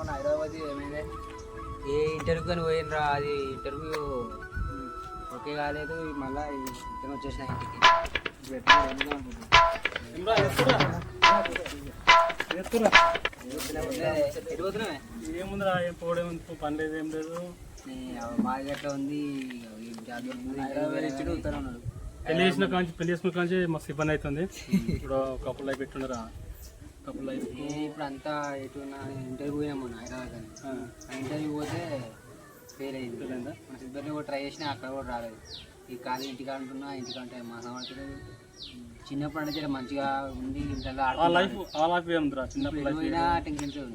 మొన్న హైదరాబాద్ ఏమైంది? ఏ ఇంటర్వ్యూ కానీ పోయినరా అది ఇంటర్వ్యూ ఓకే కాలేదు మళ్ళీ ఇతను వచ్చేసిన ఇంటికి? ఏముందిరా ఏం పోవడం పని లేదు ఏం లేదు బాగా ఎట్లా ఉంది పెళ్ళి చేసిన కాంచి పెళ్ళి చేసుకున్న కాంచి మస్తు ఇబ్బంది అవుతుంది. ఇప్పుడు కప్పులు లైఫ్ పెట్టున్నారా? కప్పులు లైఫ్ ఏ ఇప్పుడు అంతా ఎటు ఇంటర్వ్యూ పోయినా మొన్న హైదరాబాద్ అని ఆ ఇంటర్వ్యూ పోతే ఫెయిల్ అయింది. మన సిద్ధంలో కూడా ట్రై చేసినా అక్కడ కూడా రాలేదు. ఈ ఖాళీ ఇంటికి అంటున్నా ఇంటికంటే మాసం పడుతుంది చిన్నప్పుడు అంటే జర మంచిగా ఉంది ఇంట్లో లైఫ్ ఆ లైఫ్ ఏముందిరా చిన్నప్పుడు లైఫ్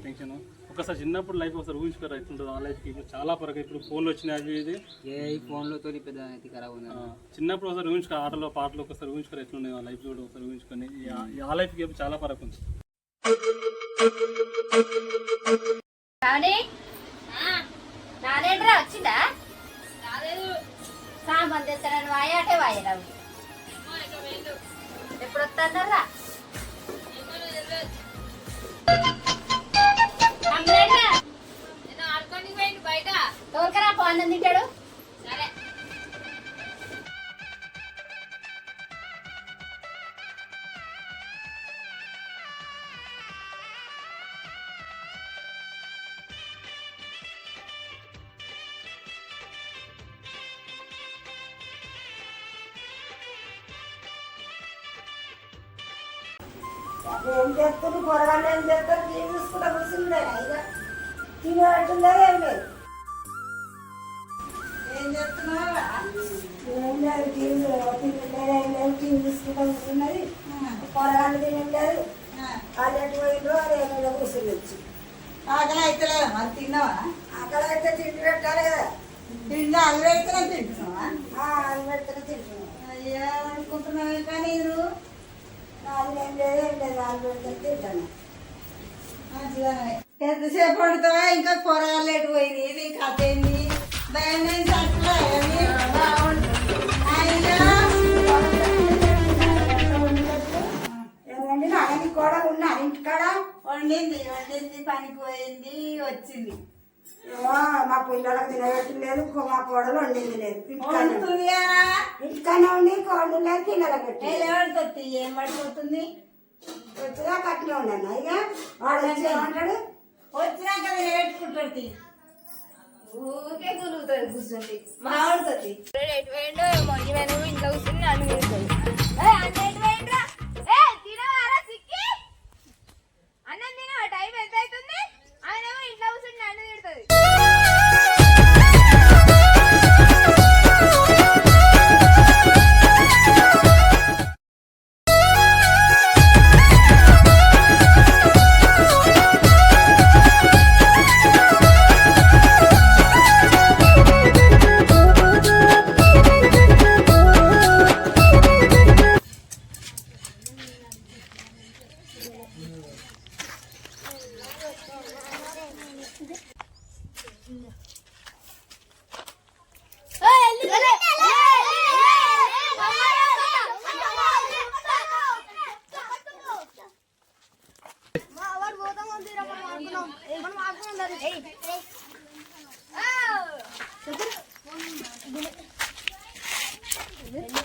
టెన్షన్ ఒకసారి చిన్నప్పుడు లైఫ్ ఒకసారి ఊహించుకోరా ఎట్లుంటుందో ఆ లైఫ్ ఇప్పుడు చాలా పరకు ఇప్పుడు ఫోన్లు వచ్చినాయి అవి ఇది. ఏ ఫోన్లో తోలి పెద్ద అయితే ఖరాబ్ ఉంది. చిన్నప్పుడు ఒకసారి ఊహించుకో ఆటలో పాటలు ఒకసారి ఊహించుకోరు ఎట్లుండే ఆ లైఫ్ చూడు ఒకసారి ఊహించుకొని. ఆ- ఇప్పుడు చాలా పరకు ఉంది. నాదేంట్రా వచ్చిందా? సామాన్ తెస్తారని వాయాటే వాయరావు ఎప్పుడు వస్తానరా తోలుకరా పో అన్నం తింటాడు. ఏం చేస్తారు కూరగాయలు ఏం చేస్తారు? టీవీ చూసుకుంటా కూర్చుండే ఇక తినేట్టులేదు ఏం లేదు? ఏం చేస్తున్నావా ఏం లేదు టీవీ తినలేదు ఏం లేదు. టీవీ చూసుకుంటా కూర్చున్నది. కూరగాయలు తినలేదు అది ఎటు పోయిందో అది ఏమైనా కూర్చుండొచ్చు ఆకలి అవుతలేదా మరి తిన్నావా? అక్కడ అయితే తిండి పెట్టాలి కదా. తిండి అల్లు అయితే తింటున్నావా? అది పెడితేనే తింటున్నాం. అయ్యా అనుకుంటున్నావే కానీ నువ్వు అది ఏం లేదు ఏం లేదు వాళ్ళు పెడితే తింటాను మంచిగానే ఎంతసేపు వండుతావా ఇంకా కూరగాయలు పోయింది నీ కథ ఏంది భయం కూడా ఉన్నా ఇంటికాడ? వండింది వండింది పనికి పోయింది వచ్చింది. మా పిల్లలకు తినబెట్టలేదు మా కోడలు వండింది లేదు. ఇంటికానే ఉండి కోడలు లేదు పిల్లలకు పెట్టి ఏం పడిపోతుంది? వచ్చినా కట్టిన ఉన్నాను. ఇక వాడు వచ్చి ఏమంటాడు? వచ్చినాక నేర్చుకుంటుంది తీ. ఊరికే గురుగుతుంది కూర్చుంది మామిడుతుంది ఎటు పోయిండో ఏమో ఇంట్లో కూర్చుని నన్ను అన్న ఎటు తినవారా సిక్కి? అన్నం తినవా Hey! Oh!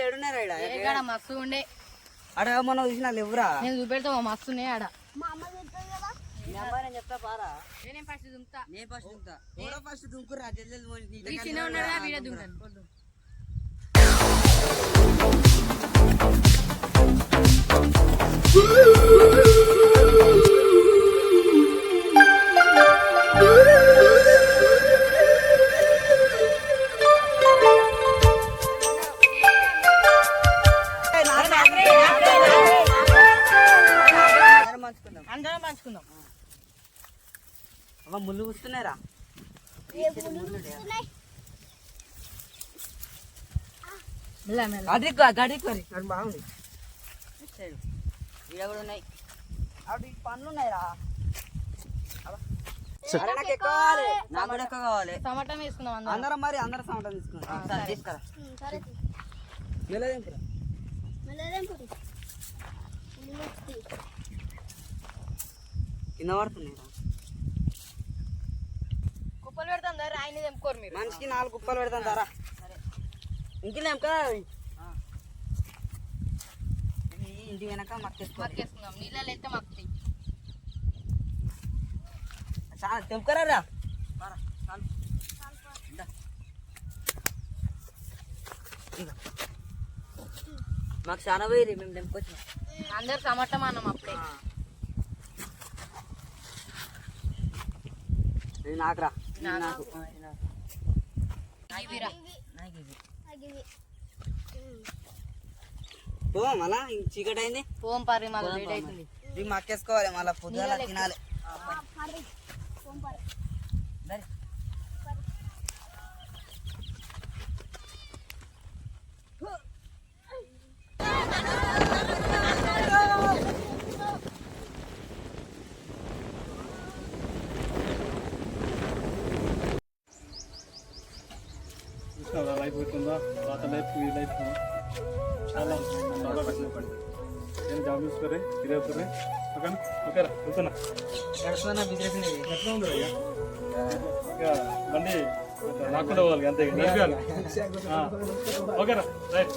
ఏడున్నారా ఈడ మస్తు ఉండే. అడ మొన్న చూసిన లేవురా నేను చూపెడతా మస్తు ఉన్నాయి ఆడ. నేను చెప్తా పారా. నేనేం ఫస్ట్ దుంకుతా? నేను ఫస్ట్ దుంకుతా. ఫస్ట్ దుంకురా చిన్న వీడే దుంకుతాను అందరం ముళ్ళు కూస్తున్నారా గడికి మరి అది బాగుంది. ఇక్కడ కూడా ఉన్నాయి. అవి ఉన్నాయిరా టమాటా వేసుకుందాం అందరం. అందరం మరి అందరం మెల్లదేంపురా కింద పడుతున్నాయి కుప్పలు పెడతాం దారి ఆయన తెంపుకోరు మీరు. మనిషికి నాలుగు కుప్పలు పెడతాం ధర ఇంకేం కదా? ఇంటి వెనక మక్కేసుకుందాం. నీళ్ళలో అయితే మక్కుతాయి. చాలా తెంపుకరా రా. మాకు చాలా పోయి మేము తెంపుకొచ్చినాం. అందరు టమాటా అన్నం అప్పుడే. నాకురా. ఇది నాకు. నాకు ఆ, ఇది నాకు. ఇవిరా నాకు ఇది. పో మళ్ళా చీకటి అయింది. పోం పారి మళ్ళీ లేట్ అవుతుంది ఇవి మక్కేసుకోవాలి మళ్ళీ పొద్దుగాల తినాలి. చూసినారా లైఫ్ అవుతుందా తర్వాత లైఫ్ ఈ లైఫ్ చాలా చాలా కష్టపడి నేను జాబ్ చూసుకోరే? తిరగపోరే ఓకేనా ఓకేరా ఇది. ఎట్లా ఉంది అయ్యా బండి నాకుండా పోవాలి అంతే ఓకేరా రైట్.